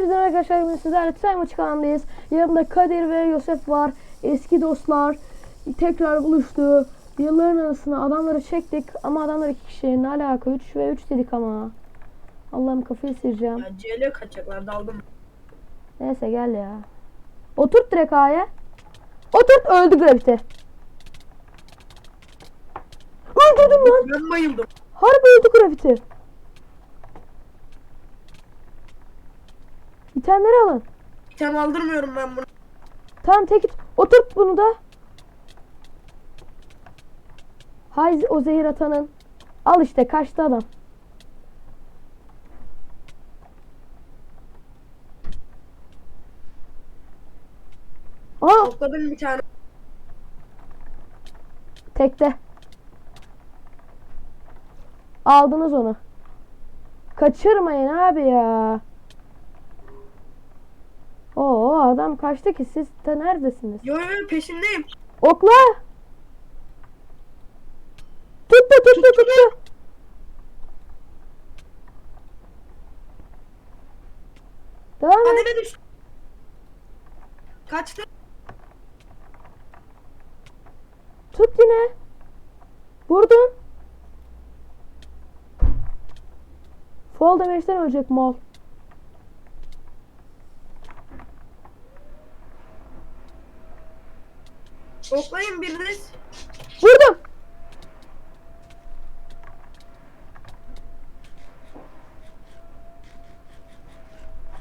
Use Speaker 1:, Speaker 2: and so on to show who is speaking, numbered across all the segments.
Speaker 1: Hepinize arkadaşlar bugün sizlerle Tüsay maçı kanalındayız. Yanımda Kadir ve Yosef var. Eski dostlar tekrar buluştu. Yılların arasına adamları çektik ama adamlar iki kişi. Ne alaka 3 ve 3 dedik ama. Allah'ım kafayı sıyıracağım.
Speaker 2: Ya CL kaçacaklar daldım.
Speaker 1: Neyse gel ya. Oturt direkt A'ya. Oturt öldü gravite. Öldürdüm lan.
Speaker 2: Ben bayıldım.
Speaker 1: Harbi öldü gravite. İtemleri alın.
Speaker 2: İtem aldırmıyorum ben bunu.
Speaker 1: Tamam tek oturt bunu da. Hay o zehir atanın. Al işte kaçtı adam. Aa
Speaker 2: Topladım bir tane.
Speaker 1: tekte. Aldınız onu. Kaçırmayın abi ya. Oo adam kaçtı ki siz de neredesiniz?
Speaker 2: Yo yo peşindeyim.
Speaker 1: Okla. Tuttu tuttu tuttu. Devam et.
Speaker 2: Kademe düştü. Kaçtı.
Speaker 1: Tut yine. Vurdun. Fall damage'den ölecek mal.
Speaker 2: Oklayın biriniz.
Speaker 1: Vurdum.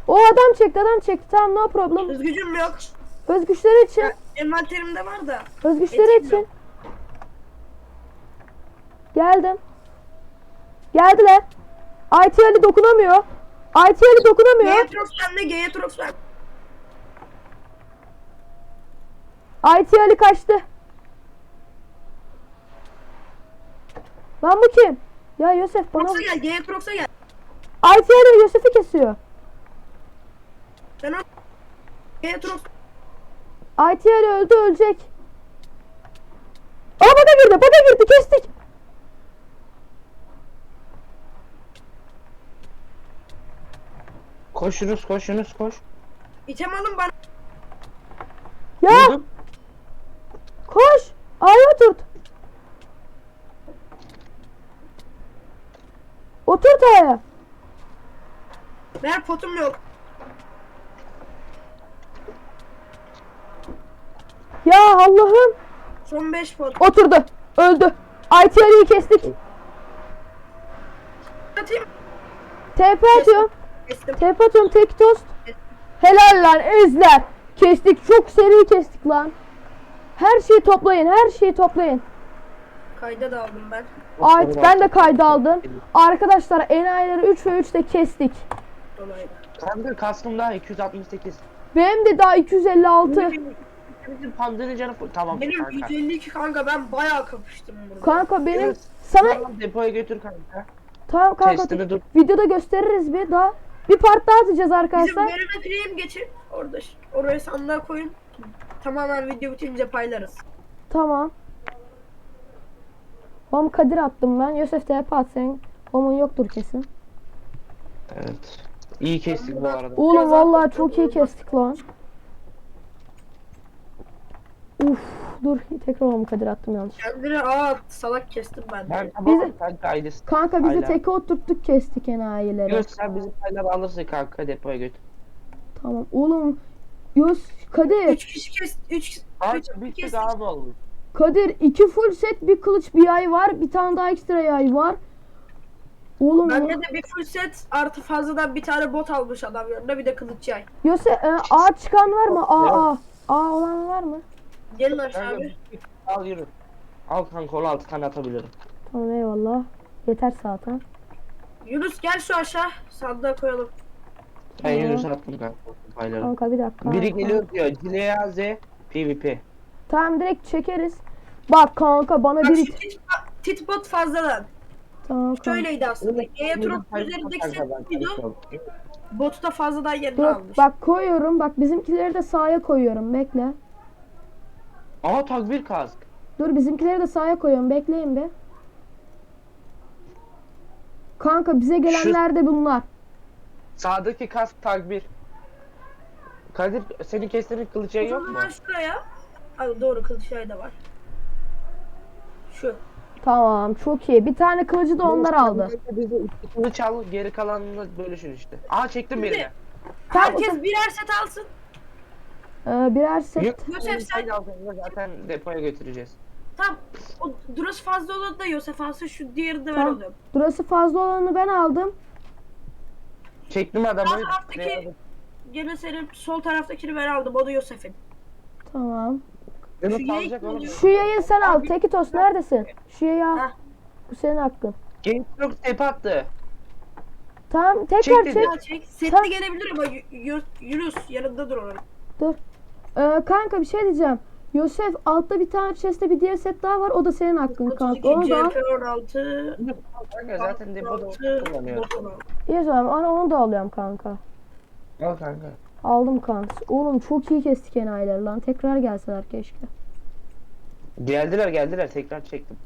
Speaker 1: O adam çekti adam çekti tamam no problem.
Speaker 2: Özgücüm yok.
Speaker 1: Öz güçleri için.
Speaker 2: Ya, envanterimde var da.
Speaker 1: Öz güçleri
Speaker 2: Etim
Speaker 1: için.
Speaker 2: yok.
Speaker 1: Geldim. Geldiler. IT Ali dokunamıyor. IT Ali dokunamıyor.
Speaker 2: Geatrox bende. Geatrox bende.
Speaker 1: IT Ali kaçtı. Lan bu kim? Ya Yosef bana...
Speaker 2: Prox'a gel. Geatrox'a gel.
Speaker 1: IT Ali Yosef'i kesiyor.
Speaker 2: Sen o...
Speaker 1: IT Ali öldü ölecek. Aa bana girdi bana girdi kestik.
Speaker 3: Koşunuz koşunuz koş.
Speaker 2: İtem alın bana.
Speaker 1: Ya
Speaker 3: Vurdum.
Speaker 1: koş. A'ya oturt. Oturt A'ya.
Speaker 2: Ver potum yok.
Speaker 1: Ya Allah'ım.
Speaker 2: Son 5 pot.
Speaker 1: Oturdu. Öldü. IT Ali'yi kestik.
Speaker 2: Atayım.
Speaker 1: TP atıyorum.
Speaker 2: Kestim.
Speaker 1: TP atıyorum tek tost. Helal lan ezler. Kestik çok seri kestik lan. Her şeyi toplayın her şeyi toplayın.
Speaker 2: Kayda da aldım ben.
Speaker 1: Ait ben de kayda aldım. Arkadaşlar enayileri 3 ve 3 de kestik.
Speaker 2: Dolaylı.
Speaker 3: Kanka kaskım daha 268.
Speaker 1: Benim de daha 256.
Speaker 3: Bizim pandemi canı. Tamam
Speaker 2: Benim
Speaker 3: kanka.
Speaker 2: 152 kanka ben bayağı kapıştım burada.
Speaker 1: Kanka benim
Speaker 3: Evet.
Speaker 1: sana
Speaker 3: Tamam, depoya götür kanka.
Speaker 1: tamam kanka
Speaker 3: Testini dur.
Speaker 1: videoda gösteririz bir daha. Bir part daha atacağız
Speaker 2: Bizim
Speaker 1: arkadaşlar.
Speaker 2: perimetreyi geçin. Orada oraya sandığa koyun. Tamamen video bitince paylarız.
Speaker 1: Tamam. Hom Kadir attım ben. Yosef TP at senin. Hom'un yoktur kesin.
Speaker 3: Evet. İyi kestik bu arada.
Speaker 1: Oğlum vallahi çok iyi kestik lan. Uf dur tekrar Hom Kadir attım yanlış.
Speaker 2: Kendini aa salak kestim ben.
Speaker 3: Ben tamam
Speaker 1: Bizi-
Speaker 3: kanka ailesi.
Speaker 1: Kanka bizi
Speaker 3: Hala.
Speaker 1: teke oturttuk kestik enayileri.
Speaker 3: Yok sen bizim payları alırsın kanka depoya götür.
Speaker 1: Tamam oğlum. Yos Kadir.
Speaker 2: 3 kişi kes 3
Speaker 3: Kanka bir tık daha mı olmuş?
Speaker 1: Kadir iki full set bir kılıç bir yay var. Bir tane daha ekstra yay var. Oğlum
Speaker 2: Bende de bir full set artı fazladan bir tane bot almış adam yanında bir de kılıç yay.
Speaker 1: Yosef e, A çıkan var mı? A A. A olan var mı?
Speaker 2: Gelin aşağı
Speaker 3: tık al yürü. Al kanka onu 6 tane atabilirim.
Speaker 1: Tamam eyvallah. Yeter zaten.
Speaker 2: Yunus gel şu aşağı sandığa koyalım.
Speaker 3: Ben
Speaker 1: Tamam.
Speaker 3: Yunus'a attım kanka payları.
Speaker 1: Kanka bir dakika.
Speaker 3: Biri geliyor diyor. Cilea Z PvP.
Speaker 1: Tamam direkt çekeriz. Bak kanka bana
Speaker 2: Bak
Speaker 1: biri...
Speaker 2: şu tit, tit bot fazladan.
Speaker 1: Tamam.
Speaker 2: Şöyleydi aslında. Geatrox üzerindeki set buydu. Botu da fazladan yerine
Speaker 1: Dur
Speaker 2: almış.
Speaker 1: bak koyuyorum. Bak bizimkileri de sağa koyuyorum. Bekle.
Speaker 3: Aa takbir kask.
Speaker 1: Dur bizimkileri de sağa koyuyorum. Bekleyin be. Kanka bize gelenler de bunlar.
Speaker 3: Sağdaki kask takbir. Kadir senin kestiğin kılıç
Speaker 2: O
Speaker 3: yayı yok mu?
Speaker 2: zaman şuraya. Ay, doğru kılıç yay da var. Şu.
Speaker 1: Tamam çok iyi. Bir tane kılıcı da onlar aldı.
Speaker 3: Bizi iki kılıç al geri kalanını bölüşün işte. Aa çektim birini.
Speaker 2: Herkes birer set alsın.
Speaker 1: Ee, birer set.
Speaker 3: Yok.
Speaker 2: Yosef sen-
Speaker 3: zaten depoya götüreceğiz.
Speaker 2: Tamam. O durası fazla olan da Yosef alsın. Şu diğerini de ben
Speaker 1: Tamam.
Speaker 2: alıyorum.
Speaker 1: Burası fazla olanı ben aldım.
Speaker 3: Çektim adamı.
Speaker 2: Sağ taraftaki gene senin sol taraftakini ben aldım. O da Yosef'in.
Speaker 1: Tamam.
Speaker 3: Yunus
Speaker 2: Şu yayı
Speaker 3: alacak oğlum.
Speaker 2: oluyor.
Speaker 1: Şu yayın sen al. Tekitos neredesin? Şu yayı al.
Speaker 2: Heh.
Speaker 1: Bu senin hakkın.
Speaker 3: Genç çok tepe attı.
Speaker 1: Tamam tekrar
Speaker 3: Çektim.
Speaker 1: çek.
Speaker 2: Ya çek. Setli
Speaker 1: Tamam.
Speaker 2: gelebilir ama Y- Y- Yunus yanında dur.
Speaker 1: Dur. Ee, kanka bir şey diyeceğim. Yosef altta bir tane chest'te bir diğer set daha var. O da senin hakkın kanka.
Speaker 2: 32
Speaker 1: Onu da al.
Speaker 2: CP 16
Speaker 3: Kanka zaten depoda
Speaker 2: 16
Speaker 3: kullanıyor.
Speaker 2: bot 16.
Speaker 1: İyi o zaman onu, onu da alıyorum kanka.
Speaker 3: Al kanka.
Speaker 1: Aldım kanka. Oğlum çok iyi kestik enayiler lan. Tekrar gelseler keşke.
Speaker 3: Geldiler geldiler tekrar çektim.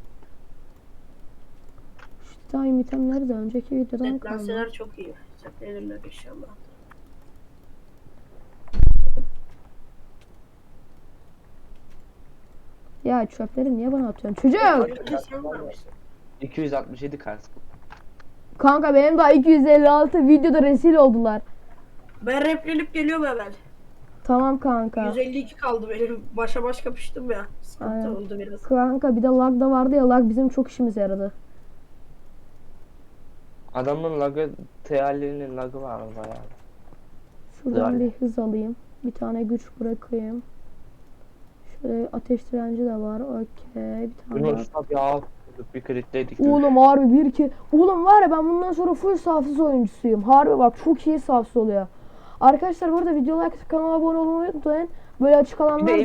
Speaker 1: Şu time itemleri de önceki videodan kaldı.
Speaker 2: Setlenseler çok iyi. Setlenirler inşallah.
Speaker 1: Ya çöpleri niye bana atıyorsun? Çocuk!
Speaker 2: Önce sen varmışsın.
Speaker 3: 267 kars.
Speaker 1: Kanka benim daha 256 videoda rezil oldular.
Speaker 2: Ben replenip geliyorum hemen.
Speaker 1: Tamam kanka.
Speaker 2: 152 kaldı benim. Başa baş kapıştım ya. Sıkıntı
Speaker 1: Aynen.
Speaker 2: oldu biraz.
Speaker 1: Kanka bir de lag da vardı ya lag bizim çok işimize yaradı.
Speaker 3: Adamın lagı, tealinin lagı var bayağı.
Speaker 1: Şuradan bir hız alayım. Bir tane güç bırakayım. Şöyle ateş direnci de var. Okey. Bir tane daha.
Speaker 3: Yunus tabi ya bir kritteydik.
Speaker 1: Oğlum harbi bir ki. Oğlum var ya ben bundan sonra full safsız oyuncusuyum. Harbi bak çok iyi safsız oluyor. Arkadaşlar bu arada video like kanala abone olmayı unutmayın. Böyle açık
Speaker 3: Bir de
Speaker 1: alanlar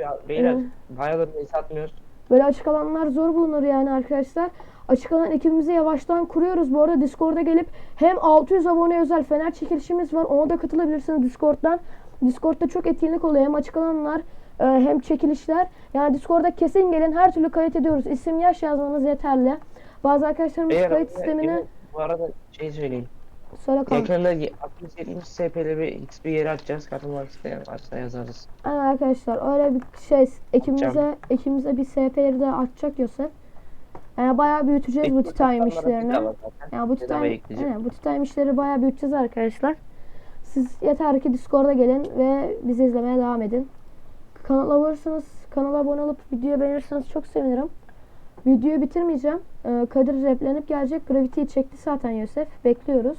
Speaker 3: ya. Beyler bayağıdır ne satmıyoruz.
Speaker 1: böyle açık alanlar zor bulunur yani arkadaşlar. Açık alan ekibimizi yavaştan kuruyoruz. Bu arada Discord'a gelip hem 600 abone özel fener çekilişimiz var. Ona da katılabilirsiniz Discord'dan. Discord'da çok etkinlik oluyor. Hem açık alanlar e, hem çekilişler. Yani Discord'a kesin gelin. Her türlü kayıt ediyoruz. İsim yaş yazmanız yeterli. Bazı arkadaşlarımız
Speaker 3: Beyler
Speaker 1: kayıt
Speaker 3: e,
Speaker 1: sistemini
Speaker 3: bu arada şey söyleyeyim.
Speaker 1: Söyle kanka.
Speaker 3: Yakında 60-70 SP'li bir XP yeri açacağız. Katılmak isteyen varsa yazarız.
Speaker 1: Aynen arkadaşlar öyle bir şey ekibimize ekibimize bir SP yeri de açacak Yosef. Yani bayağı büyüteceğiz bu Titanium işlerini. Yani bu
Speaker 3: ekleyeceğim.
Speaker 1: aynen, bu Titanium işleri bayağı büyüteceğiz arkadaşlar. Siz yeter ki Discord'a gelin ve bizi izlemeye devam edin. Kanala abone kanala abone olup videoyu beğenirseniz çok sevinirim. Videoyu bitirmeyeceğim. Ee, Kadir replenip gelecek. Gravity'yi çekti zaten Yosef. Bekliyoruz.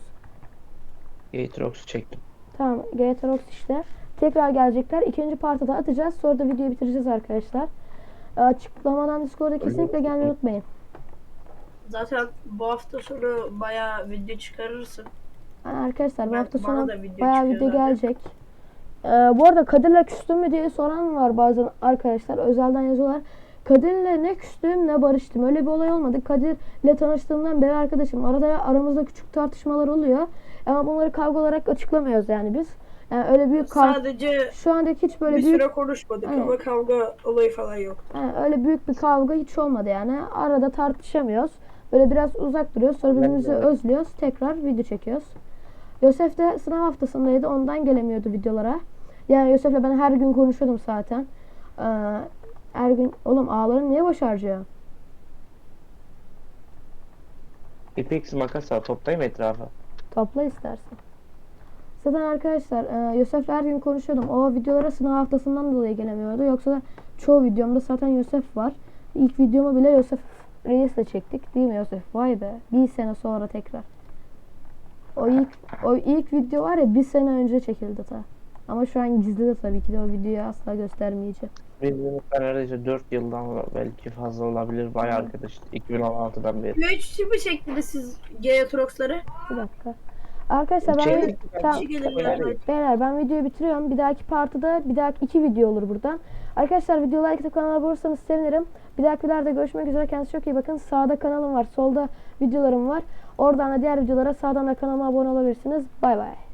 Speaker 3: Gaterox'u çektim.
Speaker 1: Tamam Gaterox işte. Tekrar gelecekler. İkinci partı da atacağız. Sonra da videoyu bitireceğiz arkadaşlar. Ee, Açıklamadan Discord'a kesinlikle gelmeyi unutmayın.
Speaker 2: Zaten bu hafta sonu bayağı video çıkarırsın.
Speaker 1: Yani arkadaşlar bu
Speaker 2: Ben-
Speaker 1: hafta sonu
Speaker 2: video
Speaker 1: bayağı video
Speaker 2: zaten.
Speaker 1: gelecek. Ee, bu arada Kadir'le küstüm mü diye soran var bazen arkadaşlar. Özelden yazıyorlar. Kadir'le ne küstüm ne barıştım. Öyle bir olay olmadı. Kadir'le tanıştığımdan beri arkadaşım. Arada aramızda küçük tartışmalar oluyor. Ama bunları kavga olarak açıklamıyoruz yani biz. Yani öyle büyük kavga...
Speaker 2: Sadece
Speaker 1: Şu andaki hiç böyle
Speaker 2: bir
Speaker 1: büyük
Speaker 2: süre konuşmadık
Speaker 1: Evet.
Speaker 2: ama kavga olayı falan yok.
Speaker 1: Yani öyle büyük bir kavga hiç olmadı yani. Arada tartışamıyoruz. Böyle biraz uzak duruyoruz. Sonra birbirimizi
Speaker 3: öyle.
Speaker 1: özlüyoruz. Tekrar video çekiyoruz. Yosef de sınav haftasındaydı. Ondan gelemiyordu videolara. Yani Yosef'le ben her gün konuşuyordum zaten. Ee, her gün oğlum ağlarını niye boş harcıyor?
Speaker 3: Apex makas var toplayayım etrafa.
Speaker 1: Topla istersen. Zaten arkadaşlar e, her gün konuşuyordum. O videolara sınav haftasından dolayı gelemiyordu. Yoksa da çoğu videomda zaten Yosef var. İlk videomu bile Yosef Reis'le çektik. Değil mi Yosef? Vay be. Bir sene sonra tekrar. O ilk o ilk video var ya bir sene önce çekildi ta. Ama şu an gizli de tabii ki de o videoyu asla göstermeyeceğim.
Speaker 3: Bizim neredeyse 4 yıldan belki fazla olabilir. Bayağı arkadaş. 2016'dan beri.
Speaker 2: Üç mi çektiniz siz Gayatrox'ları?
Speaker 1: Bir dakika. Arkadaşlar ben.
Speaker 2: Kişi gelir yani.
Speaker 3: iyi.
Speaker 1: Beyler ben videoyu bitiriyorum. Bir dahaki partıda bir dahaki iki video olur buradan. Arkadaşlar video like atıp kanala abone olursanız sevinirim. Bir dahaki videolarda görüşmek üzere. Kendinize çok iyi bakın. Sağda kanalım var. Solda videolarım var. Oradan da diğer videolara sağdan da kanalıma abone olabilirsiniz. Bay bay.